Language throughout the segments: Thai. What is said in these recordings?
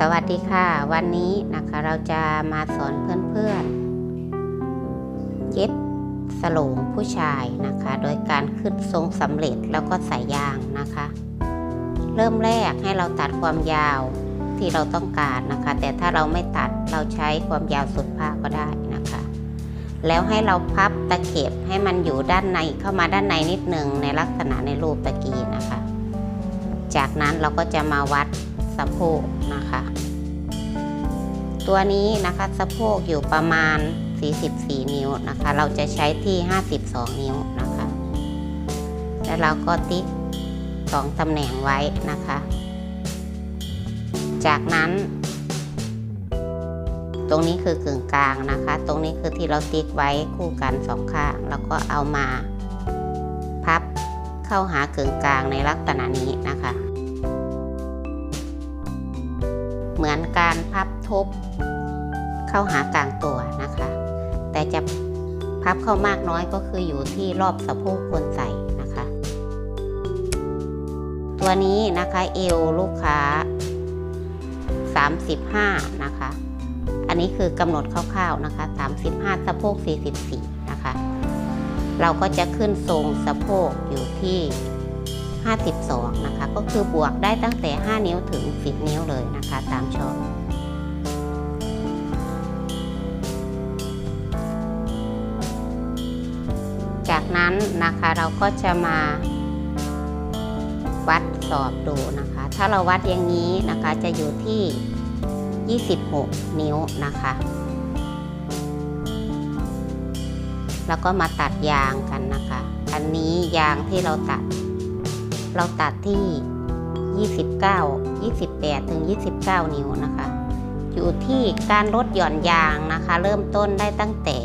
สวัสดีค่ะ วันนี้นะคะเราจะมาสอนเพื่อนๆ เย็บสโลงผู้ชายนะคะ โดยการขึ้นทรงสำเร็จแล้วก็ใส่ยางนะคะ เริ่มแรกให้เราตัดความยาวที่เราต้องการนะคะ แต่ถ้าเราไม่ตัดเราใช้ความยาวสุดผ้าก็ได้นะคะ แล้วให้เราพับตะเข็บให้มันอยู่ด้านในเข้ามาด้านในนิดหนึ่งในลักษณะในรูปตะกี้นะคะ จากนั้นเราก็จะมาวัด สะโพกนะคะ ตัวนี้นะคะสะโพกอยู่ประมาณ 44 นิ้วนะคะ เราจะใช้ที่ 52 นิ้วนะคะ แล้วเราก็ติ๊กสองตำแหน่งไว้นะคะ จากนั้น ตรงนี้คือกึ่งกลางนะคะ ตรงนี้คือที่เราติ๊กไว้คู่กันสองข้าง แล้วก็เอามา พับเข้าหากึ่งกลางในลักษณะนี้นะคะ เหมือนการพับทบเข้าหากลางตัวนะคะ แต่จะพับเข้ามากน้อยก็คืออยู่ที่รอบสะโพกควรใส่นะคะ ตัวนี้นะคะเอวลูกค้า 35 นะคะ อันนี้คือกำหนดคร่าวๆนะคะ 35 สะโพก 44 นะคะ เราก็จะขึ้นทรงสะโพกอยู่ที่ 52 นะคะ ก็คือบวกได้ตั้งแต่ 5 นิ้วถึง 10 นิ้วเลยนะคะ ตามชอบจากนั้นนะคะเราก็จะมาวัดสอบดูนะคะ ถ้าเราวัดอย่างนี้นะคะจะอยู่ที่ 26 นิ้วนะคะ แล้วก็มาตัดยางกันนะคะ อันนี้ยางที่เราตัด เราตัดที่ 29 28 ถึง 29 นิ้วนะคะ อยู่ที่การลดหย่อนยางนะคะ เริ่มต้นได้ตั้งแต่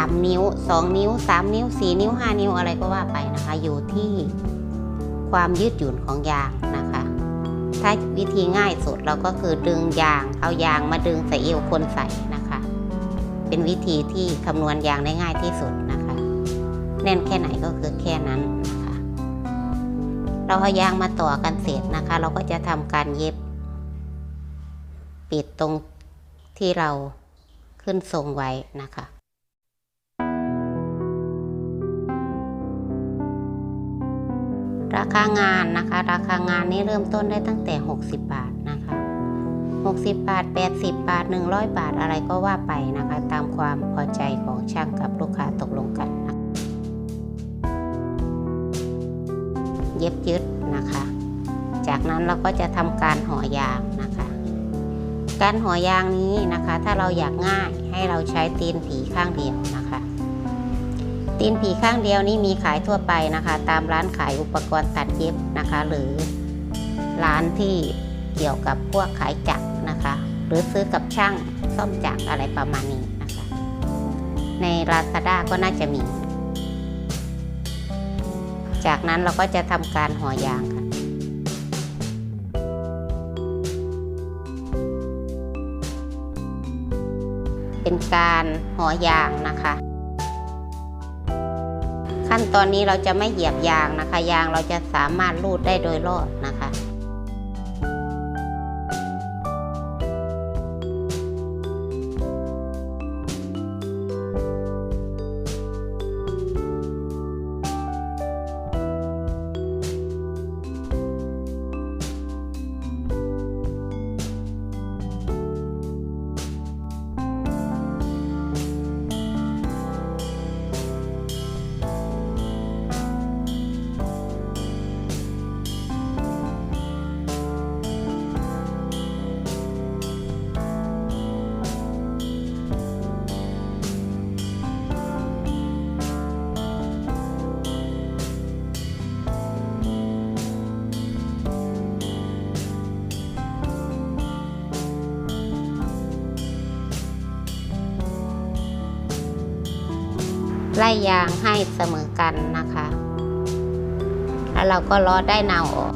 3 นิ้ว 2 นิ้ว 3 นิ้ว 4 นิ้ว 5 นิ้วอะไรก็ว่าไปนะคะ อยู่ที่ความยืดหยุ่นของยางนะคะ ถ้าวิธีง่ายสุดเราก็คือดึงยาง เอายางมาดึงใส่เอวคนใส่นะคะ เป็นวิธีที่คำนวณยางได้ง่ายที่สุด แน่นแค่ไหนก็คือแค่นั้นนะคะเราเอายางมาต่อกันเสร็จนะคะ เราก็จะทำการเย็บ ปิดตรงที่เราขึ้นทรงไว้นะคะราคางานนะคะ ราคางานนี้เริ่มต้นได้ตั้งแต่ 60 บาทนะคะ 60 บาท 80 บาท 100 บาทอะไรก็ว่าไปนะคะ ตามความพอใจของช่างกับลูกค้าตกลง เย็บยึดนะคะ จากนั้นเราก็จะทำการห่อยางนะคะ การห่อยางนี้นะคะ ถ้าเราอยากง่ายให้เราใช้ตีนผีข้างเดียวนะคะ ตีนผีข้างเดียวนี้มีขายทั่วไปนะคะ ตามร้านขายอุปกรณ์ตัดเย็บนะคะ หรือร้านที่เกี่ยวกับพวกขายจักรนะคะ หรือซื้อกับช่างซ่อมจักรอะไรประมาณนี้นะคะ ใน Lazada ก็น่าจะมี จากนั้นเราก็จะทำการห่อยางค่ะเป็นการห่อยางนะคะ ขั้นตอนนี้เราจะไม่เหยียบยางนะคะ ยางเราจะสามารถรูดได้โดยรอบนะคะ ไล่ยางให้เสมอกันนะคะ แล้วเราก็ล้อได้นาวออก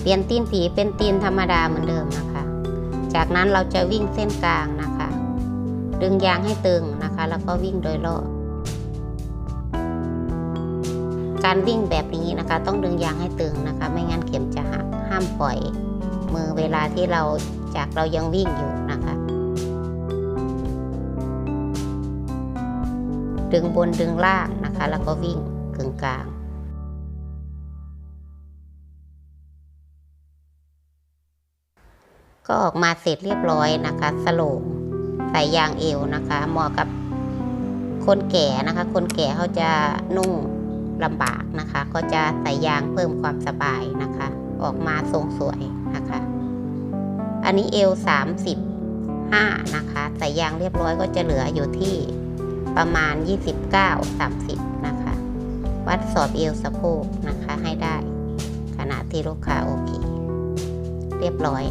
เปลี่ยนตีนผีเป็นตีนธรรมดาเหมือนเดิมนะคะ จากนั้นเราจะวิ่งเส้นกลางนะคะ ดึงยางให้ตึงนะคะ แล้วก็วิ่งโดยรอบการวิ่งแบบนี้นะคะ ต้องดึงยางให้ตึงนะคะ ไม่งั้นเข็มจะหักห้ามปล่อยมือเวลาที่เราจากเรายังวิ่งอยู่นะคะ ดึงบนดึงล่างนะคะ แล้วก็วิ่งกึ่งกลางก็ออกมาเสร็จเรียบร้อยนะคะ สโลงใส่ยางเอวนะคะ เหมาะกับคนแก่นะคะ คนแก่เขาจะนุ่งลำบากนะคะ ก็จะใส่ยางเพิ่มความสบายนะคะ ออกมาทรงสวยนะคะ อันนี้เอว35นะคะ ใส่ยางเรียบร้อยก็จะเหลืออยู่ที่ ประมาณ 29-30 นะคะ วัดสอบเอวสะโพกนะคะให้ได้ ขณะที่ลูกค้าโอเค เรียบร้อย